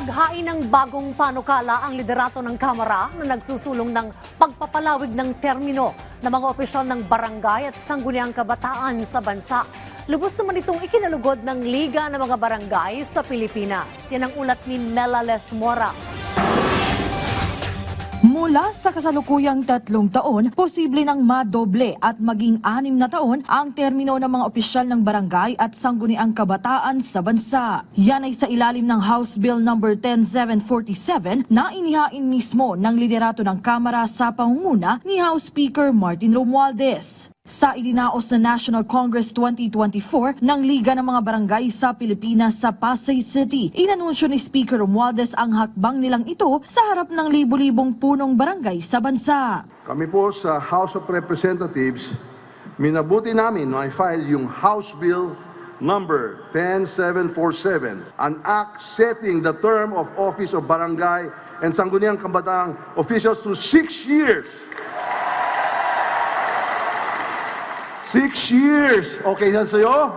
Naghain ng bagong panukala ang liderato ng Kamara na nagsusulong ng pagpapalawig ng termino ng mga opisyal ng barangay at sangguniang kabataan sa bansa. Lubos naman itong ikinalugod ng Liga ng mga Barangay sa Pilipinas. Yan ang ulat ni Mela Lesmora. Mula sa kasalukuyang tatlong taon, posible nang madoble at maging anim na taon ang termino ng mga opisyal ng barangay at sangguniang kabataan sa bansa. Yan ay sa ilalim ng House Bill No. 10747 na inihain mismo ng liderato ng Kamara sa pangunguna ni House Speaker Martin Romualdez. Sa idinaos na National Congress 2024 ng Liga ng mga Barangay sa Pilipinas sa Pasay City, inanunsyo ni Speaker Romualdez ang hakbang nilang ito sa harap ng libu-libong punong barangay sa bansa. Kami po sa House of Representatives, minabuti namin na i-file yung House Bill number 10747, an act setting the term of office of barangay and sangguniang kabataan officials to six years. Six years! Okay yan sa'yo?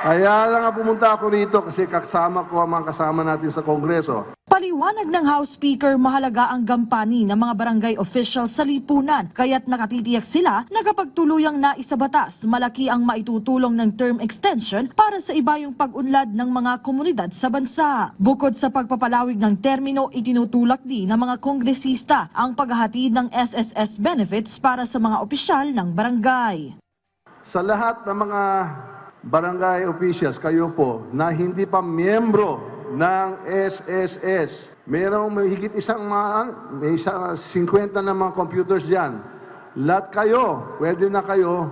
Kaya lang nga pumunta ako rito kasi kasama ko ang mga kasama natin sa Kongreso. Paliwanag ng House Speaker, mahalaga ang gampani ng mga barangay officials sa lipunan, kaya't nakatitiyak sila na kapag tuluyang naisabatas, malaki ang maitutulong ng term extension para sa iba yung pag-unlad ng mga komunidad sa bansa. Bukod sa pagpapalawig ng termino, itinutulak din ng mga kongresista ang paghahatid ng SSS benefits para sa mga opisyal ng barangay. Sa lahat ng mga barangay officials, kayo po, na hindi pa miyembro ng SSS, mayroong may higit isang mga, may isa, 50 na mga computers dyan. Lahat kayo, pwede na kayo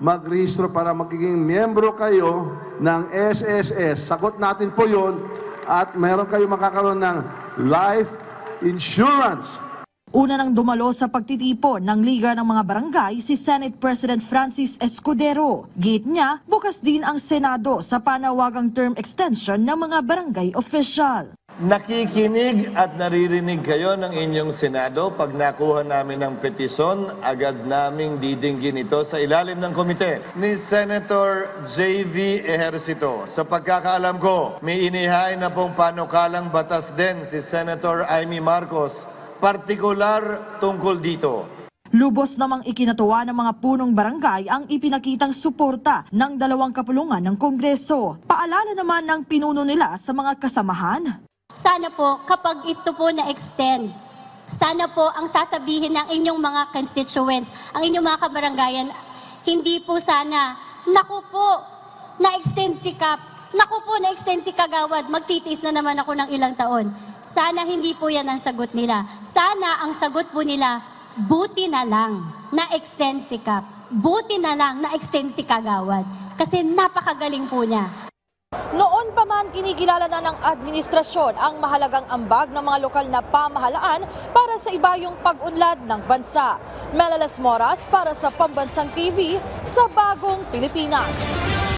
magrehistro para magiging miyembro kayo ng SSS. Sagot natin po yun at meron kayo makakaroon ng life insurance. Una nang dumalo sa pagtitipon ng Liga ng mga Barangay si Senate President Francis Escudero. Gate niya, bukas din ang Senado sa panawagang term extension ng mga barangay official. Nakikinig at naririnig kayo ng inyong Senado. Pag nakuha namin ng petisyon, agad naming didinggin ito sa ilalim ng komite ni Senator J.V. Ejercito. Sa pagkakaalam ko, may inihain na pong panukalang batas din si Senator Amy Marcos, partikular tungkol dito. Lubos namang ikinatuwa ng mga punong barangay ang ipinakitang suporta ng dalawang kapulungan ng Kongreso. Paalala naman ng pinuno nila sa mga kasamahan. Sana po, kapag ito po na-extend, sana po ang sasabihin ng inyong mga constituents, ang inyong mga kabarangayan, hindi po sana, naku po, na-extend si Kap, naku po, na-extend si Kagawad, magtitiis na naman ako ng ilang taon. Sana hindi po yan ang sagot nila. Sana ang sagot po nila, buti na lang na-extend si Kap. Buti na lang na-extend si Kagawad. Kasi napakagaling po niya. Noon pa man kinikilala na ng administrasyon ang mahalagang ambag ng mga lokal na pamahalaan para sa ibayong pag-unlad ng bansa. Melalas Moras para sa Pambansang TV sa Bagong Pilipinas.